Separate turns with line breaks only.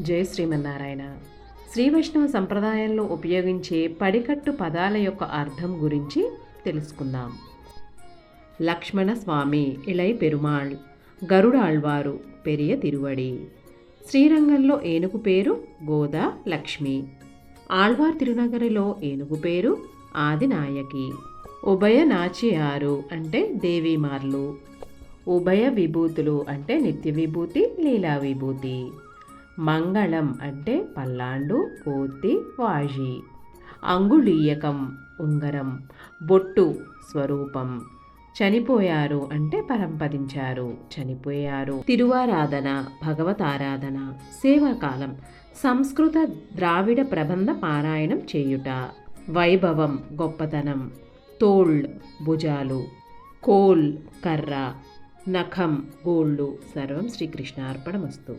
జయ శ్రీమన్నారాయణ. శ్రీవైష్ణవ సంప్రదాయంలో ఉపయోగించే పడికట్టు పదాల యొక్క అర్థం గురించి తెలుసుకుందాం. లక్ష్మణ స్వామి ఇళై పెరుమాళ్ గరుడాళ్వారు పెరియ తిరువడి. శ్రీరంగంలో ఏనుగు పేరు గోదా లక్ష్మి. ఆళ్వార్ తిరునగరిలో ఏనుగు పేరు ఆదినాయకి. ఉభయ నాచియారు అంటే దేవీమార్లు ఉభయ విభూతులు అంటే నిత్య విభూతి లీలా విభూతి. మంగళం అంటే పల్లాండు కోతి వాజి. అంగుళీయకం ఉంగరం. బొట్టు స్వరూపం. చనిపోయారు అంటే పరంపదించారు. చనిపోయారు. తిరువారాధన భగవతారాధన సేవాకాలం. సంస్కృత ద్రావిడ ప్రబంధ పారాయణం చేయుట. వైభవం గొప్పతనం. తోళ్ భుజాలు. కోల్ కర్ర. నఖం గోళ్ళు. సర్వం శ్రీకృష్ణార్పణమస్తు.